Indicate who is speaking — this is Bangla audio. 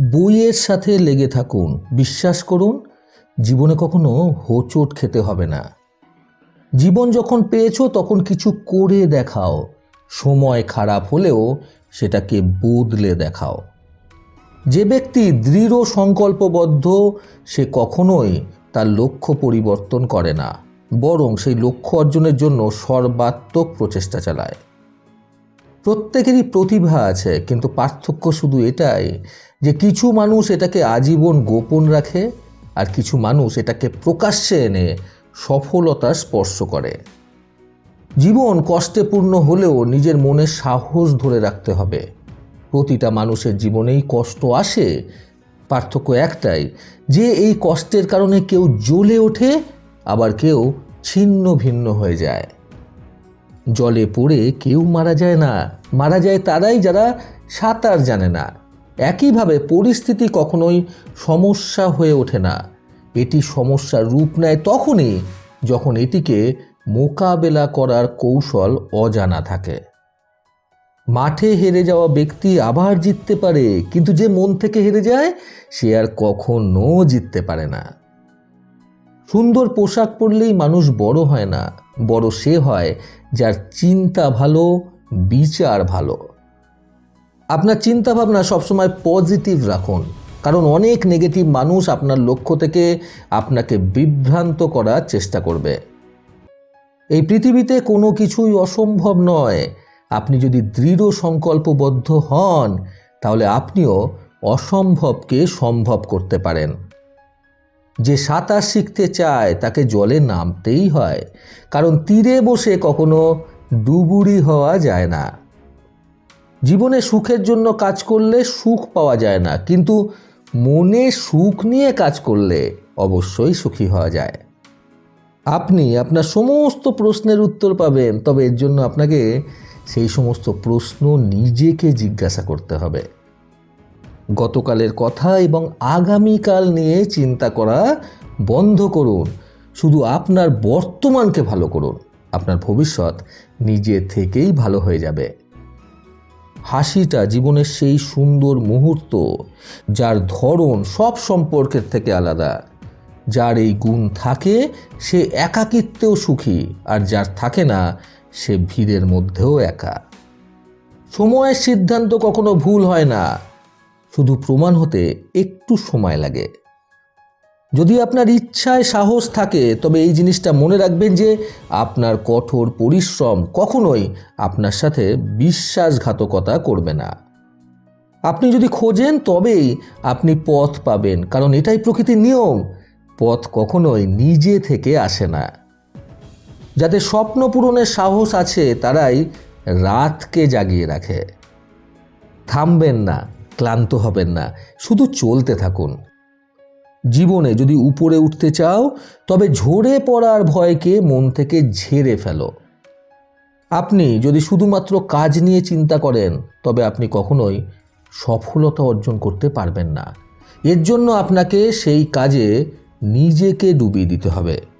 Speaker 1: বইয়ের সাথে লেগে থাকুন, বিশ্বাস করুন, জীবনে কখনো হোঁচট খেতে হবে না। জীবন যখন পেয়েছ, তখন কিছু করে দেখাও। সময় খারাপ হলেও সেটাকে বদলে দেখাও। যে ব্যক্তি দৃঢ় সংকল্পবদ্ধ, সে কখনোই তার লক্ষ্য পরিবর্তন করে না। বরং সেই লক্ষ্য অর্জনের জন্য সর্বাত্মক প্রচেষ্টা চালায়। প্রত্যেকেরই প্রতিভা আছে, কিন্তু পার্থক্য শুধু এটাই যে কিছু মানুষ এটাকে আজীবন গোপন রাখে আর কিছু মানুষ এটাকে প্রকাশ্যে এনে সফলতা স্পর্শ করে। জীবন কষ্টে পূর্ণ হলেও নিজের মনে সাহস ধরে রাখতে হবে। প্রতিটা মানুষের জীবনেই কষ্ট আসে। পার্থক্য একটাই, যে এই কষ্টের কারণে কেউ জ্বলে ওঠে, আবার কেউ ছিন্ন ভিন্ন হয়ে যায়। জলে পড়ে কেউ মারা যায় না। মারা যায় তারাই যারা সাঁতার জানে না। একইভাবে পরিস্থিতি কখনোই সমস্যা হয়ে ওঠে না। এটি সমস্যার রূপ নেয় তখনই যখন এটিকে মোকাবেলা করার কৌশল অজানা থাকে। মাঠে হেরে যাওয়া ব্যক্তি আবার জিততে পারে, কিন্তু যে মন থেকে হেরে যায়, সে আর কখনো জিততে পারে না। সুন্দর পোশাক পরলেই মানুষ বড় হয় না। বড় সে হয় যার চিন্তা ভালো, বিচার ভালো। আপনার চিন্তা ভাবনা সবসময় পজিটিভ রাখুন, কারণ অনেক নেগেটিভ মানুষ আপনার লক্ষ্য থেকে আপনাকে বিভ্রান্ত করার চেষ্টা করবে। এই পৃথিবীতে কোনো কিছুই অসম্ভব নয়। আপনি যদি দৃঢ় সংকল্পবদ্ধ হন, তাহলে আপনিও অসম্ভবকে সম্ভব করতে পারেন। যে সাঁতার শিখতে চায় তাকে জলে নামতেই হয়, কারণ তীরে বসে কখনো ডুবুরি হওয়া যায় না। জীবনে সুখের জন্য কাজ করলে সুখ পাওয়া যায় না, কিন্তু মনে সুখ নিয়ে কাজ করলে অবশ্যই সুখী হওয়া যায়। আপনি আপনার সমস্ত প্রশ্নের উত্তর পাবেন, তবে এর জন্য আপনাকে সেই সমস্ত প্রশ্ন নিজেকে জিজ্ঞাসা করতে হবে। গতকালের কথা এবং আগামীকাল নিয়ে চিন্তা করা বন্ধ করুন। শুধু আপনার বর্তমানকে ভালো করুন। আপনার ভবিষ্যৎ নিজে থেকেই ভালো হয়ে যাবে। হাসিটা জীবনের সেই সুন্দর মুহূর্ত যার ধরন সব সম্পর্কের থেকে আলাদা। যার এই গুণ থাকে সে একাকিত্বেও সুখী আর যার থাকে না সে ভিড়ের মধ্যেও একা। সময়ের সিদ্ধান্ত কখনো ভুল হয় না। শুধু প্রমাণ হতে একটু সময় লাগে। যদি আপনার ইচ্ছায় সাহস থাকে, তবে এই জিনিসটা মনে রাখবেন যে আপনার কঠোর পরিশ্রম কখনোই আপনার সাথে বিশ্বাসঘাতকতা করবে না। আপনি যদি খোঁজেন, তবেই আপনি পথ পাবেন, কারণ এটাই প্রকৃতির নিয়ম। পথ কখনোই নিজে থেকে আসে না। যাদের স্বপ্ন পূরণের সাহস আছে, তারাই রাতকে জাগিয়ে রাখে। থামবেন না। ক্লান্ত হবেন না, শুধু চলতে থাকুন। জীবনে যদি উপরে উঠতে চাও, তবে ঝরে পড়ার ভয়কে মন থেকে ঝেড়ে ফেলো। আপনি যদি শুধুমাত্র কাজ নিয়ে চিন্তা করেন, তবে আপনি কখনোই সফলতা অর্জন করতে পারবেন না। এর জন্য আপনাকে সেই কাজে নিজেকে ডুবিয়ে দিতে হবে।